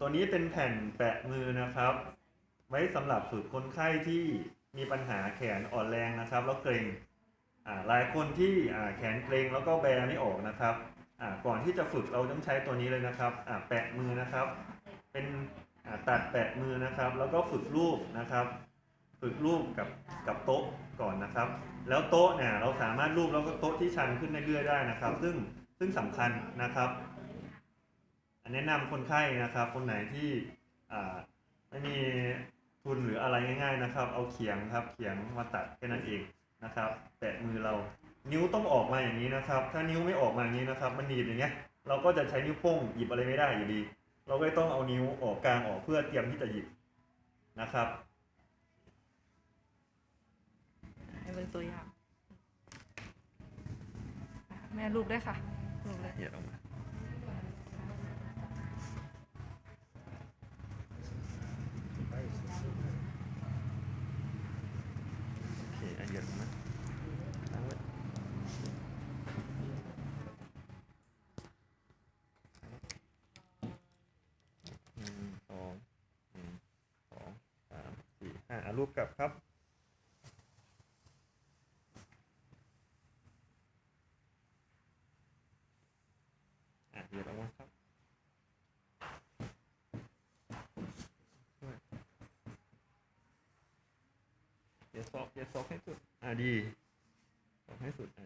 ตัวนี้เป็นแผ่นแปะมือนะครับ ไว้สำหรับฝึกคนไข้ที่มีปัญหาแขนอ่อนแรงนะครับ แล้วเกร็งหลายคนที่แขนเกร็งแล้วก็แบไม่ออกนะครับก่อนที่จะฝึกเราต้องใช้ตัวนี้เลยนะครับแปะมือนะครับ เป็นตัดแปะมือนะครับ แล้วก็ฝึกรูปนะครับ ฝึกรูปกับกับโต๊ะก่อนนะครับ แล้วโต๊ะเนี่ยเราสามารถรูปแล้วก็โต๊ะที่ชันขึ้นเรื่อยๆได้นะครับ ซึ่งซึ่งสำคัญนะครับ แนะนำคนไข้นะครับ คนไหนที่อ่าไม่มีทุนหรืออะไรง่าย ๆนะครับ เอาเขียงครับ เขียงมาตัดแค่นั้นเองนะครับแปะมือเรา นิ้วต้องออกมาอย่างนี้นะครับ ถ้านิ้วไม่ออกมาอย่างนี้นะครับ มันหนีบอย่างเงี้ย เราก็จะใช้นิ้วโป้งหยิบอะไรไม่ได้อยู่ดี เราก็ต้องเอานิ้วออกกลางออกเพื่อเตรียมที่จะหยิบนะครับให้เบิ่งตัวอย่างอะแม่รูปได้วยค่ะรูปเลยเหยียดออกมา โอเคอะเหยียดออกมาตั้งไว้หนึ่งสองหนึ่งสองสาม อ่ารูปกลับครับ อ่าเดี๋ยดออกมาครับช่วยเหยียดศอกเหยียดศอกให้สุด อ่าดีซอกให้สุดอะดี